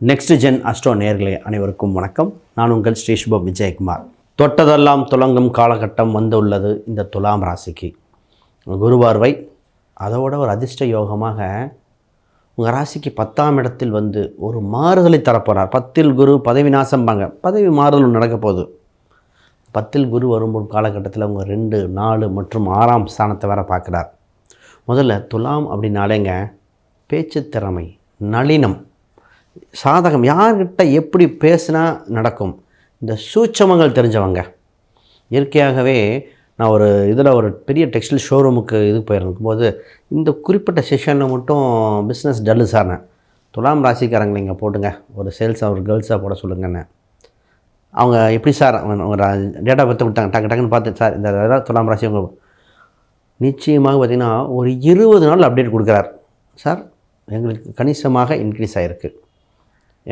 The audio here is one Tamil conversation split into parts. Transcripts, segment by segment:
நெக்ஸ்ட் ஜென் அஸ்ட்ரோ நேர்களே அனைவருக்கும் வணக்கம். நான் உங்கள் ஸ்ரீ விஜயகுமார். தொட்டதெல்லாம் துலங்கும் காலகட்டம் வந்துள்ளது இந்த துலாம் ராசிக்கு. குருவார்வை அதோட ஒரு அதிர்ஷ்ட யோகமாக உங்கள் ராசிக்கு பத்தாம் இடத்தில் வந்து ஒரு மாறுதலை தரப்போகிறார் பத்தில் குரு பதவி நாசம்பாங்க பதவி மாறுதல் நடக்க போகுது. பத்தில் குரு வரும்போது காலகட்டத்தில் அவங்க ரெண்டு நாலு மற்றும் ஆறாம் ஸ்தானத்தை வேற பார்க்குறார் முதல்ல துலாம் அப்படின்னாலேங்க பேச்சு திறமை நளினம் சாதகம் யார்கிட்ட எப்படி பேசினா நடக்கும்? இந்த சூட்சமங்கள் தெரிஞ்சவங்க. இயற்கையாகவே நான் ஒரு இதில் ஒரு பெரிய டெக்ஸ்டைல் ஷோரூமுக்கு இது போயிருக்கும் போது இந்த குறிப்பிட்ட செஷனில் மட்டும் பிஸ்னஸ் டல்லு சார்னேன் துலாம் ராசிக்காரங்களை நீங்கள் போட்டுங்க. ஒரு சேல்ஸ் ஒரு கேர்ள்ஸாக போட சொல்லுங்கண்ணே அவங்க எப்படி சார் ஒரு டேட்டா பற்றி கொடுத்தாங்க. டக்கு டக்குன்னு பார்த்து சார் இந்த இதெல்லாம் துலாம் ராசி அவங்க நிச்சயமாக பார்த்திங்கன்னா ஒரு இருபது நாள் அப்டேட் கொடுக்குறார். சார் எங்களுக்கு கணிசமாக இன்க்ரீஸ் ஆகிருக்கு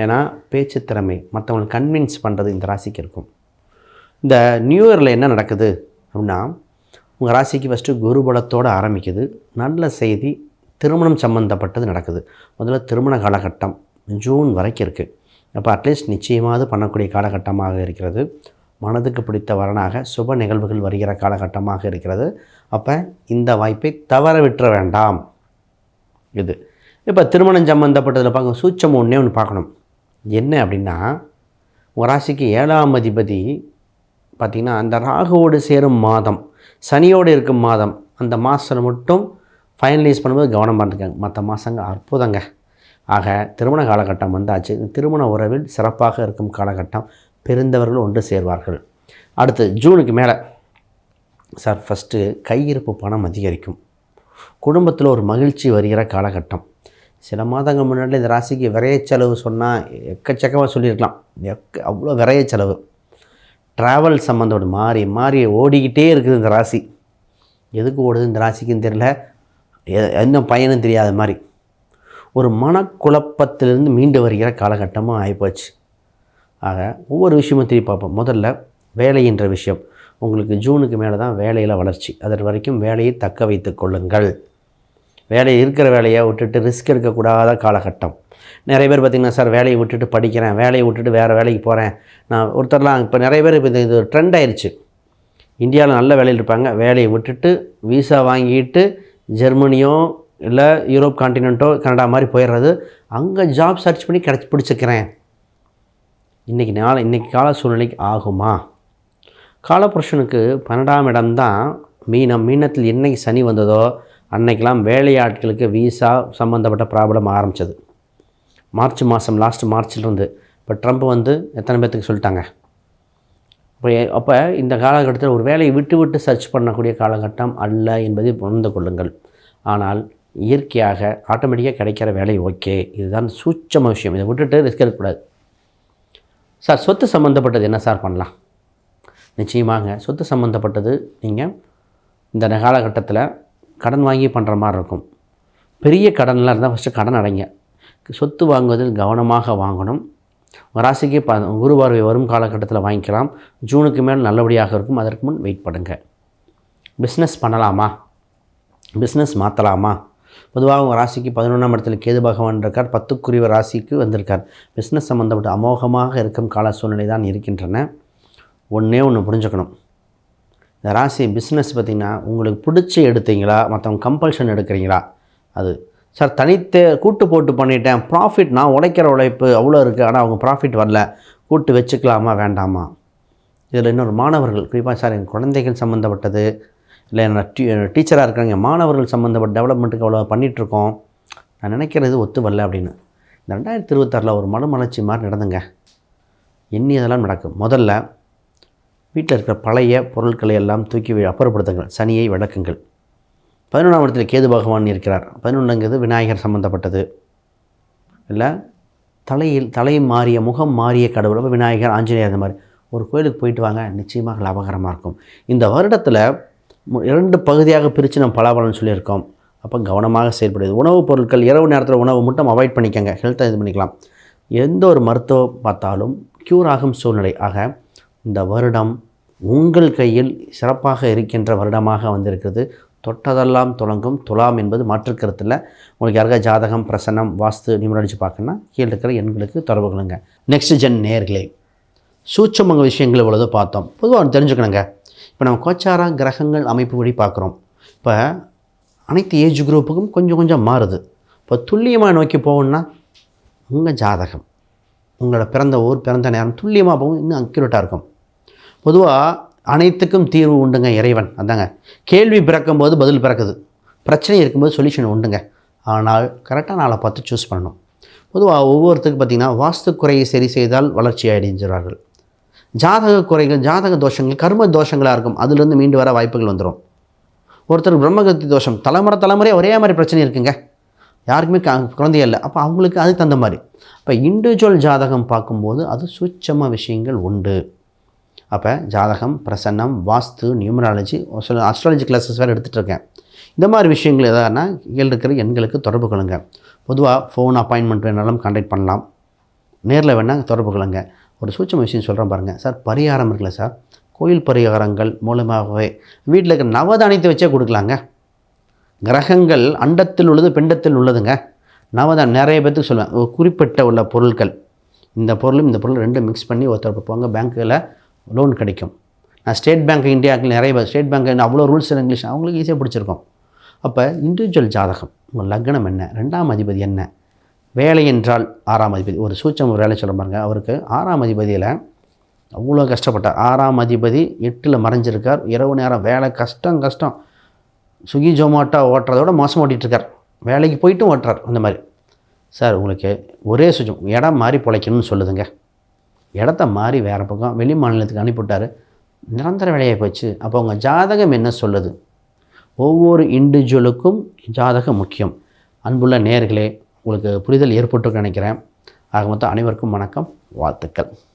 ஏன்னா பேச்சு திறமை மற்றவங்களை கன்வின்ஸ் பண்ணுறது இந்த ராசிக்கு இருக்கும். இந்த நியூ இயரில் என்ன நடக்குது அப்படின்னா உங்கள் ராசிக்கு ஃபஸ்ட்டு குருபலத்தோடு ஆரம்பிக்குது. நல்ல செய்தி திருமணம் சம்மந்தப்பட்டது நடக்குது. முதல்ல திருமண காலகட்டம் ஜூன் வரைக்கும் இருக்குது அப்போ அட்லீஸ்ட் நிச்சயமாவது பண்ணக்கூடிய காலகட்டமாக இருக்கிறது. மனதுக்கு பிடித்த வரனாக சுப நிகழ்வுகள் வருகிற காலகட்டமாக இருக்கிறது. அப்போ இந்த வாய்ப்பை தவற விட்டுற வேண்டாம். இது. இப்போ திருமணம் சம்மந்தப்பட்டதில் பார்க்க சூச்சம் ஒன்றே ஒன்று பார்க்கணும். என்ன அப்படின்னா உங்கள் ராசிக்கு ஏழாம் அதிபதி பார்த்திங்கன்னா அந்த ராகுவோடு சேரும் மாதம் சனியோடு இருக்கும் மாதம் அந்த மாதத்தில் மட்டும் ஃபைனலைஸ் பண்ணும்போது கவனமாக இருந்துக்காங்க மற்ற மாதங்க அற்புதங்க. ஆக திருமண காலகட்டம் வந்தாச்சு. திருமண உறவில் சிறப்பாக இருக்கும் காலகட்டம் பெருந்தவர்கள் ஒன்று சேர்வார்கள். அடுத்து ஜூனுக்கு மேலே சார் ஃபஸ்ட்டு கையிருப்பு பணம் அதிகரிக்கும். குடும்பத்தில் ஒரு மகிழ்ச்சி வருகிற காலகட்டம். சில மாதங்கள் முன்னாடி இந்த ராசிக்கு விரைய செலவு சொன்னால் எக்கச்சக்கமாக சொல்லியிருக்கலாம். எக்க அவ்வளோ விரைய செலவு ட்ராவல் சம்மந்தோடு மாறி மாறி ஓடிக்கிட்டே இருக்குது இந்த ராசி. எதுக்கு ஓடுது இந்த ராசிக்குன்னு தெரியல. எ- என்ன பயனும் தெரியாத மாதிரி ஒரு மனக்குழப்பத்திலிருந்து மீண்டு வருகிற காலகட்டமும் ஆகிப்போச்சு ஆக ஒவ்வொரு விஷயமும் திருப்பி பார்ப்போம். முதல்ல வேலைன்ற விஷயம். உங்களுக்கு ஜூனுக்கு மேலே தான் வேலையில் வளர்ச்சி. அதன் வரைக்கும் வேலையை தக்க வைத்துக் கொள்ளுங்கள். வேலையை இருக்கிற வேலையை விட்டுட்டு ரிஸ்க் எடுக்கக்கூடாத காலகட்டம். நிறைய பேர் பார்த்திங்கன்னா சார் வேலையை விட்டுட்டு படிக்கிறேன் வேலையை விட்டுட்டு வேறு வேலைக்கு போகிறேன் நான் ஒருத்தர்லாம் இப்போ நிறைய பேர் இப்போ இது- ட்ரெண்ட் ஆயிடுச்சு இந்தியாவில் நல்ல வேலையில் இருப்பாங்க. வேலையை விட்டுட்டு வீசா வாங்கிட்டு ஜெர்மனியோ இல்லை யூரோப் காண்டினென்ட்டோ கனடா மாதிரி போயிடுறது. அங்கே ஜாப் சர்ச் பண்ணி கிடச்சி பிடிச்சிக்கிறேன். இன்றைக்கி நாள் இன்றைக்கி கால சூழ்நிலைக்கு ஆகுமா? காலபுருஷனுக்கு பன்னெண்டாம் இடம்தான் மீனம். மீனத்தில் என்னைக்கு சனி வந்ததோ அன்னைக்கெல்லாம் வேலையாட்களுக்கு வீசா சம்மந்தப்பட்ட ப்ராப்ளம் ஆரம்பிச்சது. மார்ச் மாதம் லாஸ்ட் மார்ச்லேருந்து இப்போ ட்ரம்ப் வந்து எத்தனை பேர்த்துக்கு சொல்லிட்டாங்க? இப்போ அப்போ இந்த காலகட்டத்தில் ஒரு வேலையை விட்டு விட்டு சர்ச் பண்ணக்கூடிய காலகட்டம் அல்ல என்பதை உணர்ந்து கொள்ளுங்கள். ஆனால் இயற்கையாக ஆட்டோமேட்டிக்காக கிடைக்கிற வேலை ஓகே இதுதான் சூட்சம விஷயம். இதை விட்டுட்டு ரிஸ்க் எடுக்கக்கூடாது. சார் சொத்து சம்மந்தப்பட்டது என்ன சார் பண்ணலாம்? நிச்சயமாக சொத்து சம்மந்தப்பட்டது நீங்கள் இந்த காலகட்டத்தில் கடன் வாங்கி பண்ணுற மாதிரி இருக்கும். பெரிய கடன்லாம் இருந்தால் ஃபஸ்ட்டு கடன் அடைங்க. சொத்து வாங்குவதில் கவனமாக வாங்கணும். ராசிக்கு ப குரு பார்வை வரும் காலகட்டத்தில் வாங்கிக்கலாம். ஜூனுக்கு மேல் நல்லபடியாக இருக்கும். அதற்கு முன் வெயிட் பண்ணுங்க. பிஸ்னஸ் பண்ணலாமா? பிஸ்னஸ் மாற்றலாமா பொதுவாக உங்கள் ராசிக்கு பதினொன்றாம் இடத்துல கேது பகவான் இருக்கார். பத்துக்குரிய ராசிக்கு வந்திருக்கார். பிஸ்னஸ் சம்மந்தப்பட்ட அமோகமாக இருக்கும் கால சூழ்நிலை தான் இருக்கின்றன. ஒன்றே ஒன்று புரிஞ்சுக்கணும். இந்த ராசி பிஸ்னஸ் பார்த்திங்கன்னா உங்களுக்கு பிடிச்சி எடுத்தீங்களா? மற்றவங்க கம்பல்ஷன் எடுக்கிறீங்களா? அது. சார் தனித்தே கூட்டு போட்டு பண்ணிட்டேன். ப்ராஃபிட் நான் உழைக்கிற உழைப்பு அவ்வளோ இருக்குது ஆனால் அவங்க ப்ராஃபிட் வரல. கூட்டு வச்சுக்கலாமா? வேண்டாமா? இதில் இன்னொரு மாணவர்கள் குறிப்பாக சார் என் குழந்தைகள் சம்மந்தப்பட்டது இல்லை என்ன டீ டீச்சராக இருக்கிறாங்க மாணவர்கள் சம்மந்தப்பட்ட டெவலப்மெண்ட்டுக்கு அவ்வளோ பண்ணிகிட்ருக்கோம் நான் நினைக்கிறது ஒத்து வரல அப்படின்னு. இந்த ரெண்டாயிரத்தி இருபத்தாறில் ஒரு மறுமலர்ச்சி மாதிரி நடந்துங்க. எண்ணியதெல்லாம் நடக்கும். முதல்ல வீட்டில் இருக்கிற பழைய பொருட்களை எல்லாம் தூக்கி அப்புறப்படுத்துங்கள் சனியை விளக்குங்கள். பதினொன்றாம் இடத்தில் கேது பகவான் இருக்கிறார். பதினொன்றுங்கிறது விநாயகர் சம்மந்தப்பட்டது இல்லை? தலையில் தலை மாறிய முகம் மாறிய கடவுள் விநாயகர் ஆஞ்சநேயர் அந்த மாதிரி. ஒரு கோயிலுக்கு போயிட்டு வாங்க நிச்சயமாக லாபகரமாக இருக்கும். இந்த வருடத்தில் மு- இரண்டு பகுதியாக பிரித்து நம்ம பலாபலன் சொல்லியிருக்கோம். அப்போ கவனமாக செயல்படுது. உணவுப் பொருட்கள் இரவு நேரத்தில் உணவு மட்டும் அவாய்ட் பண்ணிக்கங்க. ஹெல்த்தை இது பண்ணிக்கலாம். எந்த ஒரு மருத்துவம் பார்த்தாலும் க்யூர் ஆகும் சூழ்நிலை ஆக இந்த வருடம் உங்கள் கையில் சிறப்பாக இருக்கின்ற வருடமாக வந்திருக்கிறது. தொட்டதெல்லாம் தொடங்கும் துலாம் என்பது மாற்றுக்கருத்தில் உங்களுக்கு யாருக்கா ஜாதகம் பிரசன்னம் வாஸ்து நிமிடம் பார்க்கணுன்னா கீழே இருக்கிற எண்களுக்கு தொடர்பு கொள்ளுங்க. நெக்ஸ்ட் ஜென் நேர்களே சூட்சமங்க விஷயங்கள் இவ்வளவு பார்த்தோம். பொதுவாக தெரிஞ்சுக்கணுங்க. இப்போ நம்ம கோச்சாரா கிரகங்கள் அமைப்பு படி பார்க்குறோம். இப்போ அனைத்து ஏஜ் குரூப்புக்கும் கொஞ்சம் கொஞ்சம் மாறுது. இப்போ துல்லியமாக நோக்கி போகணுன்னா உங்கள் ஜாதகம் உங்களோட பிறந்த ஊர் பிறந்த நேரம் துல்லியமாக போகும். இன்னும் அக்யூரேட்டாக இருக்கும். பொதுவாக அனைத்துக்கும் தீர்வு உண்டுங்க இறைவன். அதாங்க. கேள்வி பிறக்கும்போது பதில் பிறக்குது. பிரச்சனை இருக்கும்போது சொல்யூஷன் உண்டுங்க. ஆனால் கரெக்டாக நாளை பார்த்து சூஸ் பண்ணணும். பொதுவாக ஒவ்வொருத்தருக்கு பார்த்திங்கன்னா வாஸ்து குறையை சரி செய்தால் வளர்ச்சி அடைஞ்சிறார்கள் ஜாதக குறைகள் ஜாதக தோஷங்கள் கர்ம தோஷங்களாக இருக்கும். அதுலேருந்து மீண்டு வர வாய்ப்புகள் வந்துடும் ஒருத்தர் பிரம்மகத்தி தோஷம் தலைமுறை தலைமுறையாக ஒரே மாதிரி பிரச்சனை இருக்குங்க. யாருக்குமே க இல்லை. அப்போ அவங்களுக்கு அதுக்கு தகுந்த மாதிரி. இப்போ இண்டிவிஜுவல் ஜாதகம் பார்க்கும்போது அது சூட்சமாக விஷயங்கள் உண்டு. அப்போ ஜாதகம் பிரசன்னம் வாஸ்து நியூமராலஜி சில அஸ்ட்ராலஜி கிளாஸஸ் வேறு எடுத்துகிட்டு இருக்கேன். இந்த மாதிரி விஷயங்கள் எதானா கீழே இருக்கிற எண்களுக்கு தொடர்பு கொள்ளுங்க. பொதுவாக ஃபோன் அப்பாயின்மெண்ட் வேணாலும் கான்டாக்ட் பண்ணலாம். நேரில் வேணால் தொடர்பு கொள்ளுங்க. ஒரு சூட்சம விஷயம் சொல்கிறேன் பாருங்கள் சார் பரிகாரம் இருக்குல்ல சார்? கோயில் பரிகாரங்கள் மூலமாகவே வீட்டில் இருக்கிற நவதானியத்தை வச்சே கொடுக்கலாங்க. கிரகங்கள் அண்டத்தில் உள்ளது பிண்டத்தில் உள்ளதுங்க. நவதான் நிறைய பேர்த்துக்கு சொல்லுவேன். ஒரு குறிப்பிட்ட உள்ள பொருட்கள் இந்த பொருளும் இந்த பொருளும் ரெண்டும் மிக்ஸ் பண்ணி ஒருத்தர் போங்க. பேங்க்கில் லோன் கிடைக்கும். நான் ஸ்டேட் பேங்க் இந்தியாவுக்கு நிறைய ஸ்டேட் பேங்க் அவ்வளோ ரூல்ஸ் இங்கிலீஷ் அவங்களுக்கு ஈஸியாக பிடிச்சிருக்கும். அப்போ இண்டிவிஜுவல் ஜாதகம் உங்கள் லக்னம் என்ன? ரெண்டாம் அதிபதி என்ன? வேலை என்றால் ஆறாம் அதிபதி. ஒரு சூட்சம் வேலை சொல்ல பாருங்க. அவருக்கு ஆறாம் அதிபதியில் அவ்வளோ கஷ்டப்பட்டார். ஆறாம் அதிபதி எட்டில் மறைஞ்சிருக்கார். இரவு நேரம் வேலை கஷ்டம் கஷ்டம். சுகி ஜொமேட்டோ ஓட்டுறதோட மோசம் ஓட்டிகிட்ருக்கார் வேலைக்கு போயிட்டும் ஓட்டுறார். அந்த மாதிரி. சார் உங்களுக்கு ஒரே சுஜம். இடம் மாறி பிழைக்கணும்னு சொல்லுதுங்க. இடத்த மாறி வேறு பக்கம் வெளி மாநிலத்துக்கு அனுப்பிவிட்டார். நிரந்தர வேலையாக போச்சு. அப்போ உங்கள் ஜாதகம் என்ன சொல்லுது? ஒவ்வொரு இண்டிவிஜுவலுக்கும் ஜாதகம் முக்கியம். அன்புள்ள நேர்களே உங்களுக்கு புரிதல் ஏற்பட்டு நினைக்கிறேன். ஆக மொத்தம் அனைவருக்கும் வணக்கம். வாழ்த்துக்கள்.